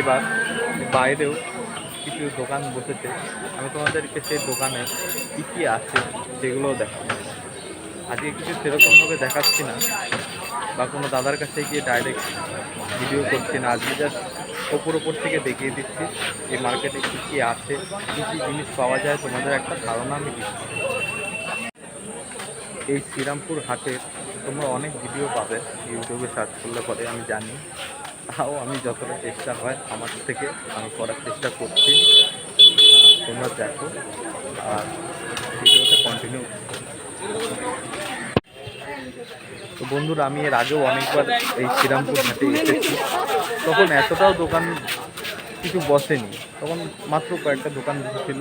এবার বাইরেও কিছু দোকান বসেছে। আমি তোমাদেরকে সেই দোকানে কী কী আছে সেগুলোও দেখাবো। আজকে কিছু সেরকমভাবে দেখাচ্ছি না, বা কোনো দাদার কাছে গিয়ে ডাইরেক্ট ভিডিও করছি না। আজকে জাস্ট ওপর ওপর থেকে দেখিয়ে দিচ্ছি এই মার্কেটে কী কী আছে, কী কী জিনিস পাওয়া যায়, তোমাদের একটা ধারণা আমি দিচ্ছি। এই শ্রীরামপুর হাটের তোমরা অনেক ভিডিও পাবে, ইউটিউবে সার্চ করলে পরে, আমি জানি। তাও আমি যতটা চেষ্টা হয় আমার থেকে, আমি করার চেষ্টা করছি। তোমরা দেখো, আর ভিডিওটা কন্টিনিউ তো বন্ধুরা, আমি এর আগেও অনেকবার এই শ্রীরামপুর হাটে এসেছি। তখন এতটাও দোকান কিছু বসেনি। তখন মাত্র কয়েকটা দোকান বসেছিল।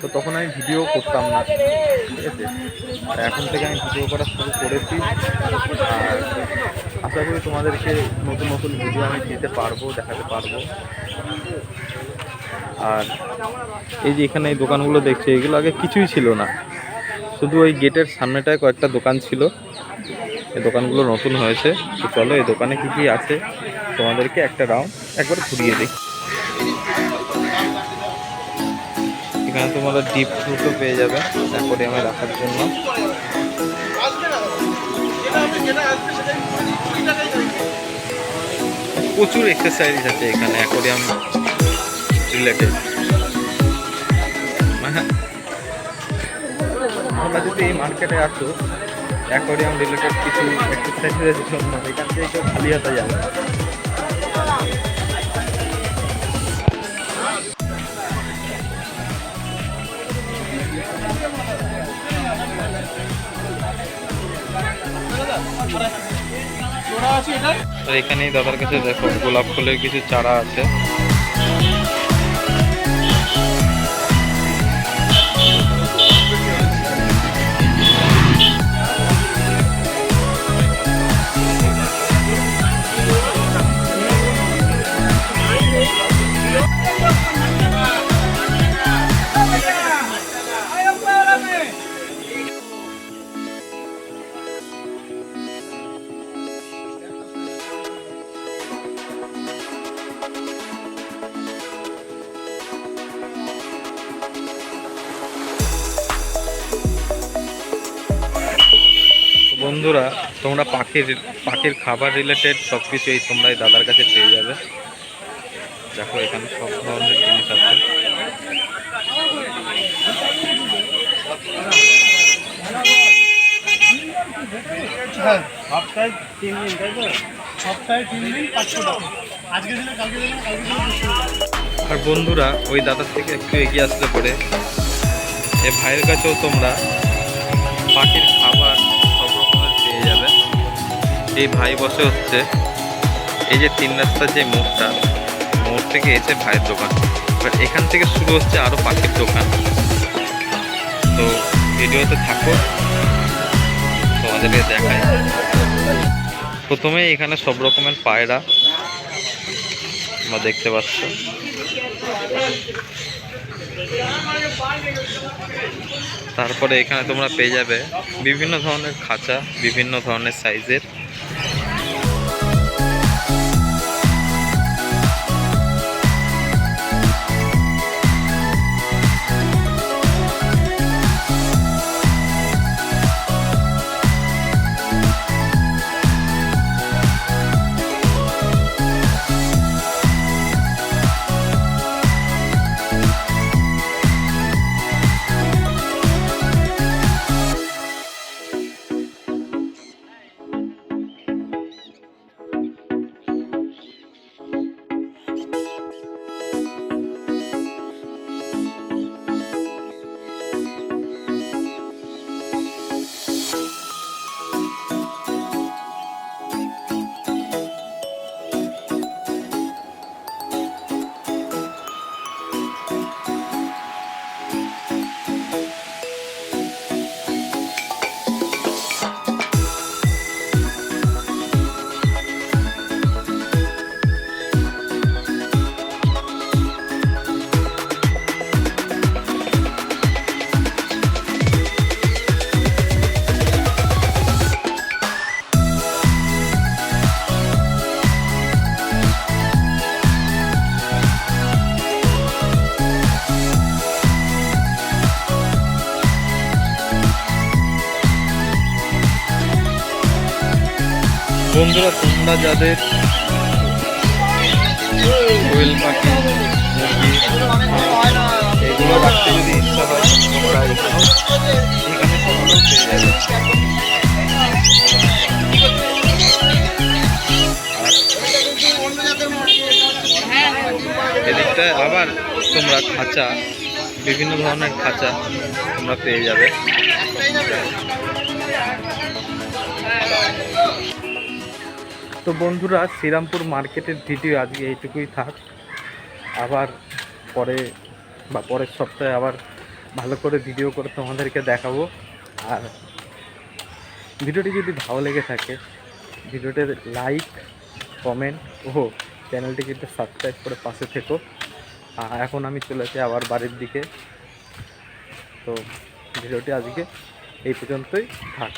তো তখন আমি ভিডিও করতাম না। ঠিক আছে? আর এখন থেকে আমি ভিডিও করা শুরু করেছি। আর আশা করি তোমাদেরকে নতুন নতুন ভিডিও আমি দিতে পারব, দেখাতে পারব। আর এই যে এখানে এই দোকানগুলো দেখছে, এগুলো আগে কিছুই ছিল না। শুধু ওই গেটের সামনেটায় কয়েকটা দোকান ছিল। এই দোকানগুলো নতুন হয়েছে। তো চলো, এই দোকানে কী কী আছে তোমাদেরকে একটা রাউন্ড একবার ঘুরিয়ে দিই এখানে তোমরা ডিপ ফ্রুটও পেয়ে যাবে। অ্যাকোরিয়ামে রাখার জন্য। প্রচুর এক্সারসাইজ আছে এখানে অ্যাকোরিয়াম রিলেটেড তোমরা যদি এই মার্কেটে আসো অ্যাকোরিয়াম রিলেটেড কিছু এক্সারসাইজের জন্য, এখান থেকে কেউ খালি হাতে যাবে না। আর এখানেই দাদার কাছে দেখো গোলাপ ফুলের কিছু চারা আছে। বন্ধুরা তোমরা পাখির পাখির খাবার রিলেটেড সব কিছু এই তোমরা এই দাদার কাছে পেয়ে যাবে। দেখো এখানে সব ধরনের জিনিস আছে। সপ্তাহে তিন দিন তাই তো? সপ্তাহে তিন দিন পাঁচশো টাকা। আজকে দিলে কালকে দিলে কালকে দিলে পরশু দিলে। আর বন্ধুরা ওই দাদার থেকে একটু এগিয়ে আসলে পরে। এ ভাইয়ের কাছেও তোমরা পাখির খাবার এই ভাই বসে হচ্ছে, এই যে তিন রাস্তার যে মোড়টা, মোড় থেকে এসে ভাইয়ের দোকান। এবার এখান থেকে শুরু হচ্ছে আরও পাখির দোকান। তো ভিডিওতে থাকো, তোমাদেরকে দেখাই। প্রথমে এখানে সব রকমের পায়রা তোমরা দেখতে পাচ্ছ। তারপরে এখানে তোমরা পেয়ে যাবে বিভিন্ন ধরনের খাঁচা, বিভিন্ন ধরনের সাইজের বন্ধুরা, তোমরা যাদের কোয়েল পাখি এগুলো রাখতে যদি ইচ্ছা হয়, তোমরা এখানে এদিকটায় আবার তোমরা খাঁচা, বিভিন্ন ধরনের খাঁচা তোমরা পেয়ে যাবে। তো বন্ধুরা, শ্রীরামপুর মার্কেটের ভিডিও আজকে এইটুকুই থাক। আবার পরে বা পরের সপ্তাহে আবার ভালো করে ভিডিও করে তোমাদেরকে দেখাবো। আর ভিডিওটি যদি ভালো লেগে থাকে ভিডিওটির লাইক, কমেন্ট, ও চ্যানেলটি কিন্তু সাবস্ক্রাইব করে পাশে থেকো। আর এখন আমি চলেছি আবার বাড়ির দিকে। তো ভিডিওটি আজকে এই পর্যন্তই থাক।